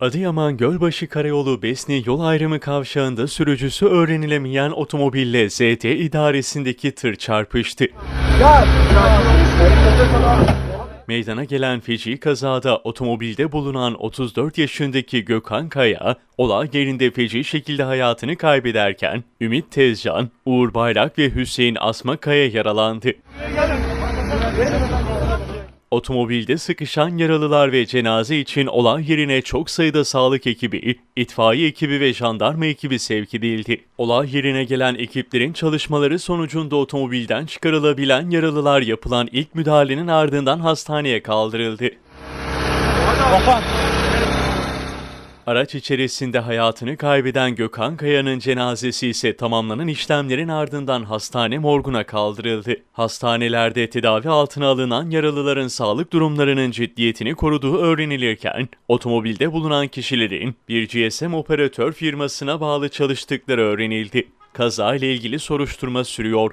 Adıyaman Gölbaşı Karayolu Besni yol ayrımı kavşağında sürücüsü öğrenilemeyen otomobille ZT idaresindeki tır çarpıştı. Meydana gelen feci kazada otomobilde bulunan 34 yaşındaki Gökhan Kaya, olay yerinde feci şekilde hayatını kaybederken Ümit Tezcan, Uğur Bayrak ve Hüseyin Asma Kaya yaralandı. Otomobilde sıkışan yaralılar ve cenaze için olay yerine çok sayıda sağlık ekibi, itfaiye ekibi ve jandarma ekibi sevk edildi. Olay yerine gelen ekiplerin çalışmaları sonucunda otomobilden çıkarılabilen yaralılar yapılan ilk müdahalenin ardından hastaneye kaldırıldı. Araç içerisinde hayatını kaybeden Gökhan Kaya'nın cenazesi ise tamamlanan işlemlerin ardından hastane morguna kaldırıldı. Hastanelerde tedavi altına alınan yaralıların sağlık durumlarının ciddiyetini koruduğu öğrenilirken, otomobilde bulunan kişilerin bir GSM operatör firmasına bağlı çalıştıkları öğrenildi. Kaza ile ilgili soruşturma sürüyor.